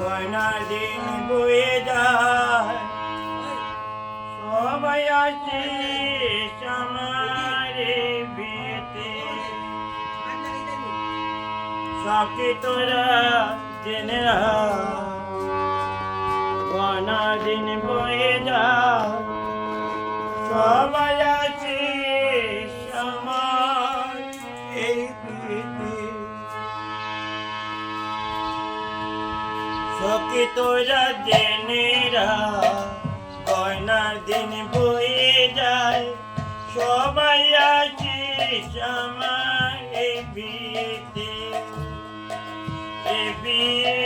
গয়নার দিন বয়ে সবাই আছে সমারে বিয়েতে সাকি তোরা সখী তোরা জেনেরা গয়নার দিন বয়ে যায়। সবাই আছিস আমার বিয়েতে। এ বিয়ে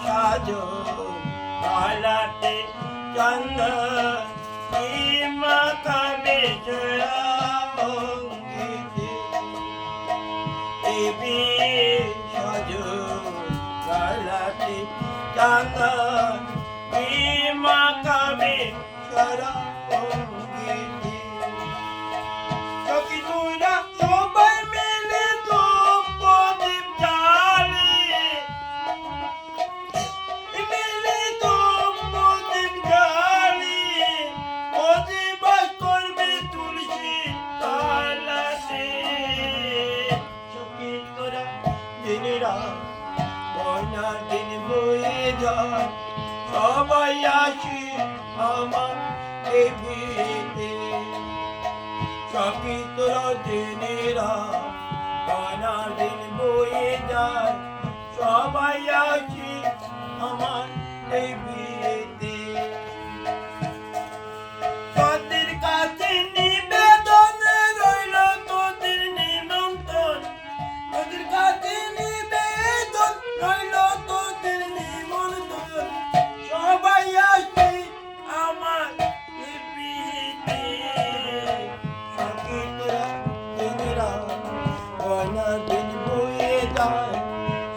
সাজো পালাতে চন্দ মাখাবে জয়া গলাতে চাঁদা মা কবে সারা অঙ্গিতে সখী গয়না দিন বয়ে যায় সবাই আসি আমার এই বিয়েতে দিনেরা গয়না দিন বয়ে যায়। সবাই আসি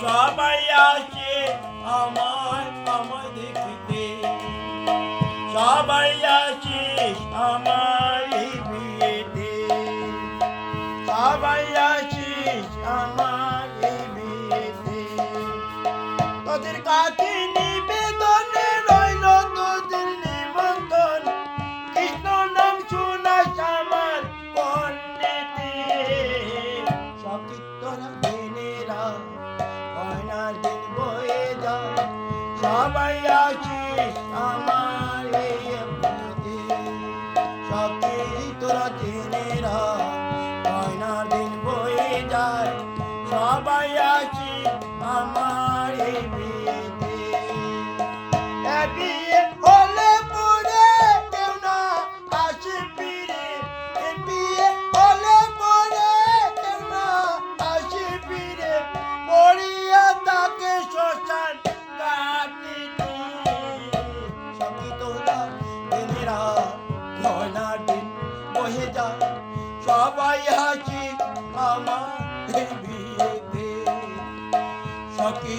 সবাই আসে আমার আমার দেখিতে। সবাই আছিস আমার দিন বয়ে যায় সবাই আছি আমার এই সবাই হাসি আমার বিয়েতে। সখী